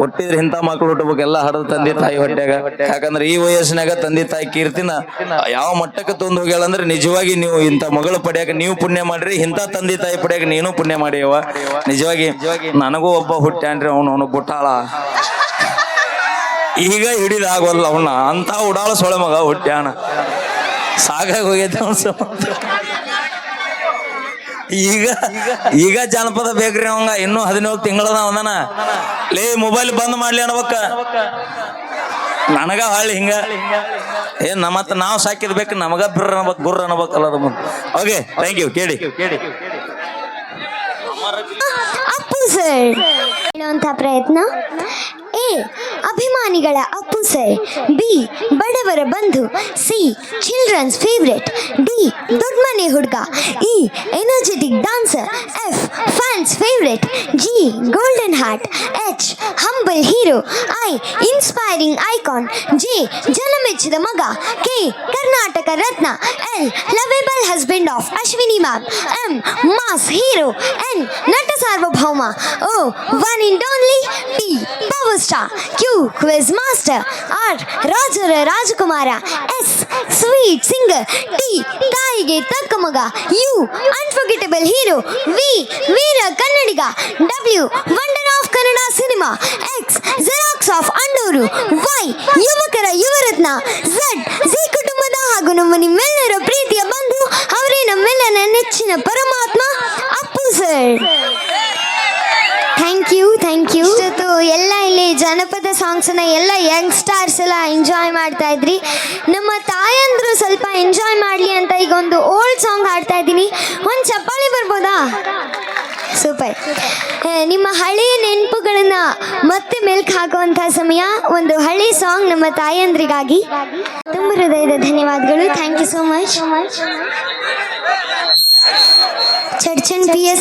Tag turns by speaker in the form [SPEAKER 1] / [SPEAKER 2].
[SPEAKER 1] ಹುಟ್ಟಿದ್ರೆ ಇಂಥ ಮಕ್ಳು ಹುಟ್ಟಬೇಕು, ಎಲ್ಲ ಹಡದ ತಂದೆ ತಾಯಿ ಹೊಟ್ಟೆಗ ಯಾಕಂದ್ರೆ ಈ ವಯಸ್ಸಿನಾಗ ತಂದೆ ತಾಯಿ ಕೀರ್ತಿನ ಯಾವ ಮಟ್ಟಕ್ಕೆ ತಂದು ಹೋಗ್ಯಾಳ ಅಂದ್ರೆ ನಿಜವಾಗಿ ನೀವು ಇಂಥ ಮಗಳು ಪಡೆಯಕ ನೀವು ಪುಣ್ಯ ಮಾಡ್ರಿ, ಇಂಥ ತಂದೆ ತಾಯಿ ಪಡೆಯಕ ನೀನು ಪುಣ್ಯ ಮಾಡಿಯವ ನಿಜವಾಗಿ ನನಗೂ ಒಬ್ಬ ಹುಟ್ಟ್ಯಾನ್ರಿ, ಅವನು ಅವನು ಬುಟ್ಟಾಳ ಈಗ ಹಿಡಿದಾಗೋಲ್ಲ ಅವನ್ನ ಅಂತ ಉಡಾಳ ಸೊಳೆ ಮಗ ಹುಟ್ಟ್ಯಾಣ ಸಾಕಾಗಿ ಹೋಗೈತೆ ಅವನು. ಈಗ ಈಗ ಜಾನಪದ ಬೇಕ್ರಿ ಅವಂಗ. ಇನ್ನೂ ಹದಿನೇಳು ತಿಂಗಳದ ಅವನ ಲೇ ಮೊಬೈಲ್ ಬಂದ್ ಮಾಡ್ಲಿ ಅನ್ಬೇಕ. ನನಗ ಹಳ್ಳಿ ಹಿಂಗ. ಏ ನಮ್ಮತ್ತ ನಾವು ಸಾಕಿರ್ಬೇಕು ನಮಗ ಬಿರ್ರ ಅನ್ಬೇಕು, ಗುರ್ರ ಅನ್ಬೇಕಲ್ಲ ಓಕೆ ಥ್ಯಾಂಕ್ ಯು ಕೇಳಿ.
[SPEAKER 2] ಅಪ್ಪು ಸರ್ ಪ್ರಯತ್ನ. ಎ, ಅಭಿಮಾನಿಗಳ ಅಪ್ಪು ಸರ್ ಬಿ, ಬಡವರ ಬಂಧು. C, children's favourite. ಡಿ ದೊಡ್ಡಮನೆ ಹುಡುಗ. E, energetic dancer F, fans favourite. G, golden heart. H, humble hero. I, inspiring icon. J, ಜನಮೆಚ್ಚಿದ ಮಗ. K, Karnataka Ratna. L lovable husband of Ashwini ma'am M mass hero N Nata Sarvabhouma O one and only T power star Q quiz master R ರಾಜರ ರಾಜಕುಮಾರ S sweet singer T ತಾಯಿಗೆ ತಕ್ಕ ಮಗ U unforgettable hero V Veera Kannadiga W wonder of Kannada cinema X xerox of ಅಂಡೂರು Y ಯುವಕರ Yuvarathna Z ನೆಚ್ಚಿನ ಪರಮಾತ್ಮ Appu sir. Thank you thank you ಜೊತೆ ಎಲ್ಲ ಇಲ್ಲಿ ಜನಪದ ಸಾಂಗ್ಸನ್ನ ಎಲ್ಲ ಯಂಗ್ ಸ್ಟಾರ್ಸ್ ಎಲ್ಲ ಎಂಜಾಯ್ ಮಾಡ್ತಾ ಇದ್ರಿ. ನಮ್ಮ ತಾಯಂದ್ರು ಸ್ವಲ್ಪ ಎಂಜಾಯ್ ಮಾಡಲಿ ಅಂತ ಈಗ ಒಂದು ಓಲ್ಡ್ ಸಾಂಗ್ ಹಾಡ್ತಾ ಇದ್ದೀನಿ. ಒಂದು ಚಪ್ಪಾಳಿ ಬರ್ಬೋದಾ? ಸೂಪರ್ ನಿಮ್ಮ ಹಳೆಯ ನೆನಪುಗಳನ್ನ ಮತ್ತೆ ಮೆಲ್ಕ್ ಹಾಕುವಂತಹ ಸಮಯ, ಒಂದು ಹಳೆ ಸಾಂಗ್ ನಮ್ಮ ತಾಯಂದ್ರಿಗಾಗಿ. ತುಂಬ ಹೃದಯದ ಧನ್ಯವಾದಗಳು. ಥ್ಯಾಂಕ್ ಯು ಸೋ ಮಚ್ चर्चन पी